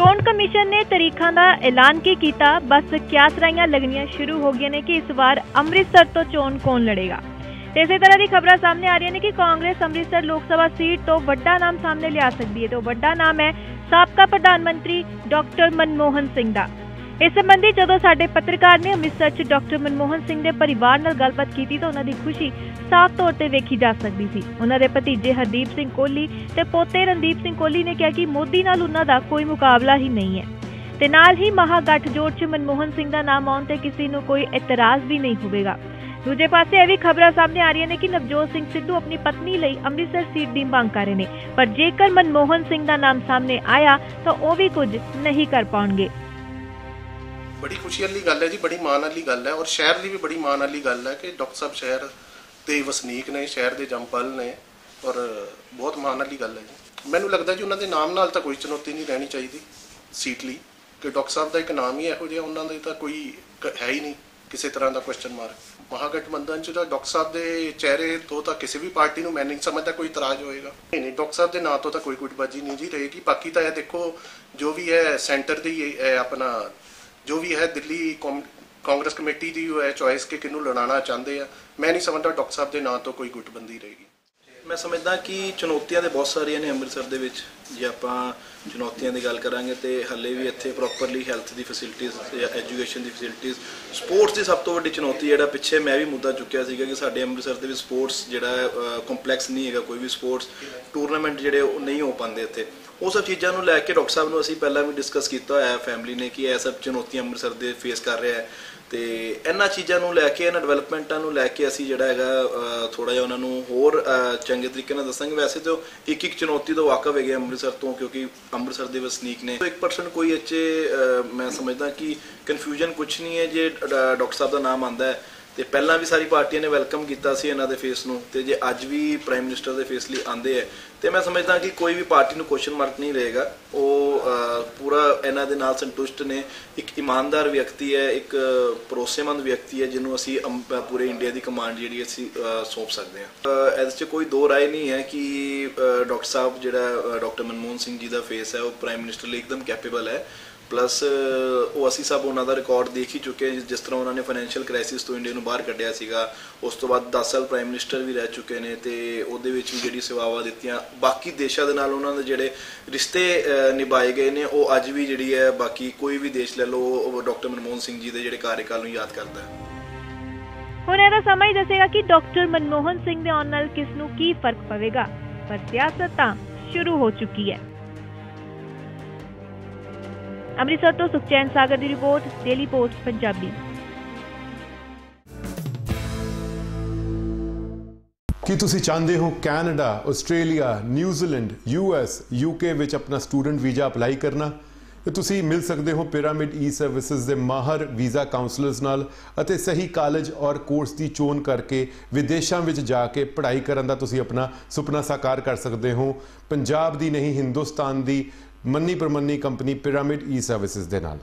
ਚੋਣ ਕਮਿਸ਼ਨ ਨੇ ਤਰੀਕਾਂ ਦਾ ਐਲਾਨ ਕੀ ਕੀਤਾ? ਬਸ ਕਿਆਸਰਾਈਆਂ ਲੱਗਣੀਆਂ ਸ਼ੁਰੂ ਹੋ ਗਈਆਂ ਨੇ ਕਿ ਇਸ ਵਾਰ ਅੰਮ੍ਰਿਤਸਰ ਤੋਂ ਚੋਣ ਕੌਣ ਲੜੇਗਾ? ਤੇ ਇਸੇ ਤਰ੍ਹਾਂ ਦੀ ਖਬਰਾਂ ਸਾਹਮਣੇ ਆ ਰਹੀਆਂ ਨੇ ਕਿ ਕਾਂਗਰਸ ਅੰਮ੍ਰਿਤਸਰ ਲੋਕ ਸਭਾ ਸੀਟ ਤੋਂ ਵੱਡਾ ਨਾਮ ਸਾਹਮਣੇ ਲਿਆ ਸਕਦੀ ਹੈ ਤੇ ਉਹ ਵੱਡਾ ਨਾਮ ਹੈ ਸਾਬਕਾ ਪ੍ਰਧਾਨ ਮੰਤਰੀ ਡਾਕਟਰ ਮਨਮੋਹਨ ਸਿੰਘ ਦਾ। ਇਸ ਸੰਬੰਧੀ ਜਦੋਂ ਸਾਡੇ ਪੱਤਰਕਾਰ ਨੇ ਅੰਮ੍ਰਿਤਸਰ 'ਚ ਡਾਕਟਰ ਮਨਮੋਹਨ ਸਿੰਘ ਦੇ ਪਰਿਵਾਰ ਨਾਲ ਗੱਲਬਾਤ ਕੀਤੀ ਤਾਂ ਉਹਨਾਂ ਦੀ ਖੁਸ਼ੀ ਸਾਫ਼ ਤੌਰ ਤੇ ਵੇਖੀ ਜਾ ਸਕਦੀ ਸੀ। ਉਹਨਾਂ ਦੇ ਭਤੀਜੇ ਹਰਦੀਪ ਸਿੰਘ ਕੋਹਲੀ ਤੇ ਪੋਤੇ ਰਣਦੀਪ ਸਿੰਘ ਕੋਹਲੀ ਨੇ ਕਿਹਾ ਕਿ ਮੋਦੀ ਨਾਲ ਉਹਨਾਂ ਦਾ ਕੋਈ ਮੁਕਾਬਲਾ ਹੀ ਨਹੀਂ ਹੈ। ਤੇ ਨਾਲ ਹੀ ਮਹਾਗਠਜੋੜ 'ਚ ਮਨਮੋਹਨ ਸਿੰਘ ਦਾ ਨਾਮ ਆਉਣ ਤੇ ਕਿਸੇ ਨੂੰ ਕੋਈ ਇਤਰਾਜ਼ ਵੀ ਨਹੀਂ ਹੋਵੇਗਾ। ਦੂਜੇ ਪਾਸੇ ਇਹ ਵੀ ਖਬਰਾਂ ਸਾਹਮਣੇ ਆ ਰਹੀਆਂ ਨੇ ਕਿ ਨਵਜੋਤ ਸਿੰਘ ਸਿੱਧੂ ਆਪਣੀ ਪਤਨੀ ਲਈ ਅੰਮ੍ਰਿਤਸਰ ਸੀਟ ਦੀ ਮੰਗ ਕਰ ਰਹੇ ਨੇ। ਪਰ ਜੇਕਰ ਮਨਮੋਹਨ ਸਿੰਘ ਦਾ ਨਾਮ ਸਾਹਮਣੇ ਆਇਆ ਤਾਂ ਉਹ ਵੀ ਕੁਝ ਨਹੀਂ ਕਰ ਪਾਉਣਗੇ। ਬੜੀ ਖੁਸ਼ੀ ਵਾਲੀ ਗੱਲ ਹੈ ਜੀ, ਬੜੀ ਮਾਣ ਵਾਲੀ ਗੱਲ ਹੈ ਔਰ ਸ਼ਹਿਰ ਲਈ ਵੀ ਬੜੀ ਮਾਣ ਵਾਲੀ ਗੱਲ ਹੈ ਕਿ ਡਾਕਟਰ ਸਾਹਿਬ ਸ਼ਹਿਰ ਦੇ ਵਸਨੀਕ ਨੇ, ਸ਼ਹਿਰ ਦੇ ਜੰਪਲ ਨੇ ਔਰ ਬਹੁਤ ਮਾਣ ਵਾਲੀ ਗੱਲ ਹੈ ਜੀ। ਮੈਨੂੰ ਲੱਗਦਾ ਜੀ ਉਹਨਾਂ ਦੇ ਨਾਮ ਨਾਲ ਤਾਂ ਕੋਈ ਚੁਣੌਤੀ ਨਹੀਂ ਰਹਿਣੀ ਚਾਹੀਦੀ ਸੀਟ ਲਈ, ਕਿ ਡਾਕਟਰ ਸਾਹਿਬ ਦਾ ਇੱਕ ਨਾਮ ਹੀ ਇਹੋ ਜਿਹਾ, ਉਹਨਾਂ ਦੇ ਤਾਂ ਕੋਈ ਕ- ਹੈ ਹੀ ਨਹੀਂ ਕਿਸੇ ਤਰ੍ਹਾਂ ਦਾ ਕੁਐਸਚਨ ਮਾਰਕ ਮਹਾਗਠਬੰਧਨ ਚ ਤਾਂ ਡਾਕਟਰ ਸਾਹਿਬ ਦੇ ਚਿਹਰੇ ਤੋਂ ਤਾਂ ਕਿਸੇ ਵੀ ਪਾਰਟੀ ਨੂੰ ਮੈਂ ਨਹੀਂ ਸਮਝਦਾ ਕੋਈ ਇਤਰਾਜ਼ ਹੋਏਗਾ। ਨਹੀਂ ਨਹੀਂ, ਡਾਕਟਰ ਸਾਹਿਬ ਦੇ ਨਾਂ ਤੋਂ ਤਾਂ ਕੋਈ ਗੁੱਟਬਾਜੀ ਨਹੀਂ ਜੀ ਰਹੇਗੀ। ਬਾਕੀ ਤਾਂ ਇਹ ਦੇਖੋ, ਜੋ ਵੀ ਹੈ, ਸੈਂਟਰ ਦੀ ਆਪਣਾ ਜੋ ਵੀ ਹੈ ਦਿੱਲੀ ਕੌਮ- ਕਾਂਗਰਸ ਕਮੇਟੀ ਦੀ ਉਹ ਹੈ ਚੋਇਸ ਕਿ ਕਿਹਨੂੰ ਲੜਾਉਣਾ ਚਾਹੁੰਦੇ ਆ। ਮੈਂ ਨਹੀਂ ਸਮਝਦਾ ਡਾਕਟਰ ਸਾਹਿਬ ਦੇ ਨਾਂ ਤੋਂ ਕੋਈ ਗੁੱਟਬੰਦੀ ਰਹੇਗੀ। ਮੈਂ ਸਮਝਦਾ ਕਿ ਚੁਣੌਤੀਆਂ ਤੇ ਬਹੁਤ ਸਾਰੀਆਂ ਨੇ ਅੰਮ੍ਰਿਤਸਰ ਦੇ ਵਿੱਚ। ਜੇ ਆਪਾਂ ਚੁਣੌਤੀਆਂ ਦੀ ਗੱਲ ਕਰਾਂਗੇ ਤੇ ਹੱਲੇ ਵੀ ਇੱਥੇ ਪ੍ਰੋਪਰਲੀ ਹੈਲਥ ਦੀ ਫੈਸਿਲਿਟੀਆਂ ਜਾਂ ਐਜੂਕੇਸ਼ਨ ਦੀ ਫੈਸਿਲਿਟੀਆਂ ਸਪੋਰਟਸ ਦੀ ਸਭ ਤੋਂ ਵੱਡੀ ਚੁਣੌਤੀ ਜਿਹੜਾ ਪਿੱਛੇ ਮੈਂ ਵੀ ਮੁੱਦਾ ਚੁੱਕਿਆ ਸੀਗਾ ਕਿ ਸਾਡੇ ਅੰਮ੍ਰਿਤਸਰ ਦੇ ਵਿੱਚ ਸਪੋਰਟਸ ਜਿਹੜਾ ਕੰਪਲੈਕਸ ਨਹੀਂ ਹੈਗਾ, ਕੋਈ ਵੀ ਸਪੋਰਟਸ ਟੂਰਨਾਮੈਂਟ ਜਿਹੜੇ ਉਹ ਨਹੀਂ ਹੋ ਪਾਉਂਦੇ ਇੱਥੇ। ਉਹ ਸਭ ਚੀਜ਼ਾਂ ਨੂੰ ਲੈ ਕੇ ਡਾਕਟਰ ਸਾਹਿਬ ਨੂੰ ਅਸੀਂ ਪਹਿਲਾਂ ਵੀ ਡਿਸਕਸ ਕੀਤਾ ਹੋਇਆ ਹੈ ਫੈਮਿਲੀ ਨੇ ਕਿ ਇਹ ਸਭ ਚੁਣੌਤੀਆਂ ਅੰਮ੍ਰਿਤਸਰ ਦੇ ਫੇਸ ਕਰ ਰਿਹਾ ਹੈ। ਤੇ ਇਹਨਾਂ ਚੀਜ਼ਾਂ ਨੂੰ ਲੈ ਕੇ, ਇਹਨਾਂ ਡਿਵੈਲਪਮੈਂਟਾਂ ਨੂੰ ਲੈ ਕੇ ਅਸੀਂ ਜਿਹੜਾ ਹੈਗਾ ਥੋੜਾ ਜਿਹਾ ਉਹਨਾਂ ਨੂੰ ਹੋਰ ਚੰਗੇ ਤਰੀਕੇ ਨਾਲ ਦੱਸਾਂਗੇ। ਵੈਸੇ ਤਾਂ ਇੱਕ ਇੱਕ ਚੁਣੌਤੀ ਤੋਂ ਵਾਕਫ ਹੈਗੇ ਅੰਮ੍ਰਿਤਸਰ ਤੋਂ, ਕਿਉਂਕਿ ਅੰਮ੍ਰਿਤਸਰ ਦੇ ਵਸਨੀਕ ਨੇ। 1% ਕੋਈ ਇੱਥੇ ਮੈਂ ਸਮਝਦਾ ਕਿ ਕਨਫਿਊਜ਼ਨ ਕੁਝ ਨਹੀਂ ਹੈ। ਜੇ ਡਾ- ਡਾਕਟਰ ਸਾਹਿਬ ਦਾ ਨਾਮ ਆਂਦਾ ਹੈ ਤੇ ਪਹਿਲਾਂ ਵੀ ਸਾਰੀ ਪਾਰਟੀਆਂ ਨੇ ਵੈਲਕਮ ਕੀਤਾ ਸੀ ਇਹਨਾਂ ਦੇ ਫੇਸ ਨੂੰ ਤੇ ਜੇ ਅੱਜ ਵੀ ਪ੍ਰਾਈਮ ਮਿਨਿਸਟਰ ਦੇ ਫੇਸ ਲਈ ਆਂਦੇ ਹੈ ਤੇ ਮੈਂ ਸਮਝਦਾ ਕਿ ਕੋਈ ਵੀ ਪਾਰਟੀ ਨੂੰ ਕੁਐਸਚਨ ਮਾਰਕ ਨਹੀਂ ਰਹੇਗਾ। ਉਹ ਪੂਰਾ ਇਹਨਾਂ ਦੇ ਨਾਲ ਸੰਤੁਸ਼ਟ ਨੇ। ਇੱਕ ਇਮਾਨਦਾਰ ਵਿਅਕਤੀ ਹੈ ਇੱਕ ਭਰੋਸੇਮੰਦ ਵਿਅਕਤੀ ਹੈ ਜਿਹਨੂੰ ਅਸੀਂ ਪੂਰੇ ਇੰਡੀਆ ਦੀ ਕਮਾਂਡ ਜਿਹੜੀ ਅਸੀਂ ਸੌਂਪ ਸਕਦੇ ਹਾਂ। ਅਹ, ਇਹਦੇ 'ਚ ਕੋਈ ਦੋ ਰਾਏ ਨਹੀਂ ਹੈ ਕਿ ਡਾਕਟਰ ਸਾਹਿਬ ਜਿਹੜਾ ਡਾਕਟਰ ਮਨਮੋਹਨ ਸਿੰਘ ਜੀ ਦਾ ਫੇਸ ਹੈ ਉਹ ਪ੍ਰਾਈਮ ਮਿਨਿਸਟਰ ਲਈ ਇੱਕਦਮ ਕੈਪੇਬਲ ਹੈ। ਪਲੱਸ ਉਹ ਅਸੀਂ ਸਭ ਉਹਨਾਂ ਦਾ ਰਿਕਾਰਡ ਦੇਖ ਹੀ ਚੁੱਕੇ ਜਿਸ ਤਰ੍ਹਾਂ ਉਹਨਾਂ ਨੇ ਫਾਈਨੈਂਸ਼ੀਅਲ ਕ੍ਰਾਈਸਿਸ ਤੋਂ ਇੰਡੀਆ ਨੂੰ ਬਾਹਰ ਕੱਢਿਆ ਸੀਗਾ, ਉਸ ਤੋਂ ਬਾਅਦ 10 ਸਾਲ ਪ੍ਰਾਈਮ ਮਿਨਿਸਟਰ ਵੀ ਰਹਿ ਚੁੱਕੇ ਨੇ ਤੇ ਉਹਦੇ ਵਿੱਚ ਵੀ ਜਿਹੜੀ ਸੇਵਾਵਾਂ ਦਿੱਤੀਆਂ। ਬਾਕੀ ਦੇਸ਼ਾਂ ਦੇ ਨਾਲ ਉਹਨਾਂ ਦੇ ਜਿਹੜੇ ਰਿਸ਼ਤੇ ਨਿਭਾਏ ਗਏ ਨੇ, ਉਹ ਅੱਜ ਵੀ ਜਿਹੜੀ ਹੈ, ਬਾਕੀ ਕੋਈ ਵੀ ਦੇਸ਼ ਲੈ ਲਓ ਡਾਕਟਰ ਮਨਮੋਹਨ ਸਿੰਘ ਜੀ ਦੇ ਜਿਹੜੇ ਕਾਰਜਕਾਲ ਨੂੰ ਯਾਦ ਕਰਦਾ ਹੈ। ਹੁਣ ਇਹਦਾ ਸਮਾਂ ਹੀ ਦੱਸੇਗਾ ਕਿ ਡਾਕਟਰ ਮਨਮੋਹਨ ਸਿੰਘ ਦੇ ਆਉਣ ਨਾਲ ਕਿਸ ਨੂੰ ਕੀ ਫ਼ਰਕ ਪਵੇਗਾ। ਪਰ ਸਿਆਸਤ ਤਾਂ ਸ਼ੁਰੂ ਹੋ ਚੁੱਕੀ ਹੈ। ਅੰਮ੍ਰਿਤਸਰ ਤੋਂ ਸੁਖਚੈਨ ਸਾਗਰ ਦੀ ਰਿਪੋਰਟ ਡੇਲੀ ਪੋਸਟ ਪੰਜਾਬੀ। ਕੀ ਤੁਸੀਂ ਚਾਹੁੰਦੇ ਹੋ Canada, Australia New Zealand US UK ਵਿੱਚ ਆਪਣਾ ਸਟੂਡੈਂਟ ਵੀਜ਼ਾ ਅਪਲਾਈ ਕਰਨਾ? ਤੇ ਤੁਸੀਂ ਮਿਲ ਸਕਦੇ ਹੋ ਪਿਰਾਮਿਡ ਈ ਸਰਵਿਸਿਜ਼ ਦੇ ਮਾਹਰ ਵੀਜ਼ਾ ਕਾਉਂਸਲਰਸ ਨਾਲ ਅਤੇ ਸਹੀ ਕਾਲਜ ਔਰ ਕੋਰਸ ਦੀ ਚੋਣ ਕਰਕੇ ਵਿਦੇਸ਼ਾਂ ਵਿੱਚ ਜਾ ਕੇ ਪੜ੍ਹਾਈ ਕਰਨ ਦਾ ਤੁਸੀਂ ਆਪਣਾ ਸੁਪਨਾ ਸਾਕਾਰ ਕਰ ਸਕਦੇ ਹੋ। ਪੰਜਾਬ ਦੀ ਨਹੀਂ, ਹਿੰਦੁਸਤਾਨ ਦੀ ਮੰਨੀ ਪ੍ਰਮੰਨੀ ਕੰਪਨੀ ਪਿਰਾਮਿਡ ਈ ਸਰਵਿਸਿਜ਼ ਦੇ ਨਾਲ।